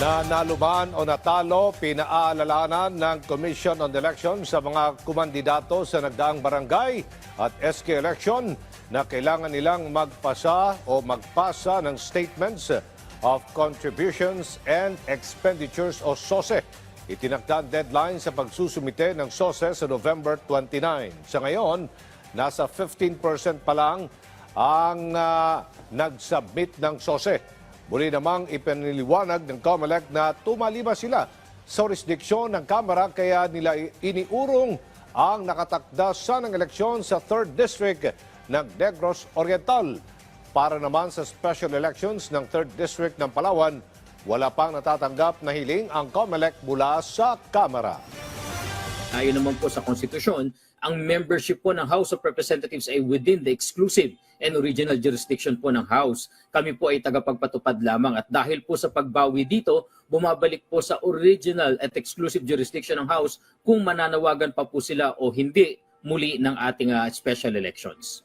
Na naluman o natalo, pinaalalahanan ng Commission on Elections sa mga kumandidato sa nagdaang barangay at SK election na kailangan nilang magpasa o magpasa ng statements of contributions and expenditures o SOSE. Itinakda ang deadline sa pagsusumite ng SOSE sa November 29. Sa ngayon, nasa 15% pa lang ang ah, nag-submit ng SOSE. Muli namang ipiniliwanag ng COMELEC na tumalima sila sa jurisdiksyon ng Kamara kaya nila iniurong ang nakatakda sa ng eleksyon sa 3rd District ng Negros Oriental. Para naman sa special elections ng 3rd District ng Palawan, wala pang natatanggap na hiling ang COMELEC mula sa Kamara. Ayon naman po sa konstitusyon, ang membership po ng House of Representatives ay within the exclusive and original jurisdiction po ng House. Kami po ay tagapagpatupad lamang at dahil po sa pagbawi dito, bumabalik po sa original at exclusive jurisdiction ng House kung mananawagan pa po sila o hindi muli ng ating ah, special elections.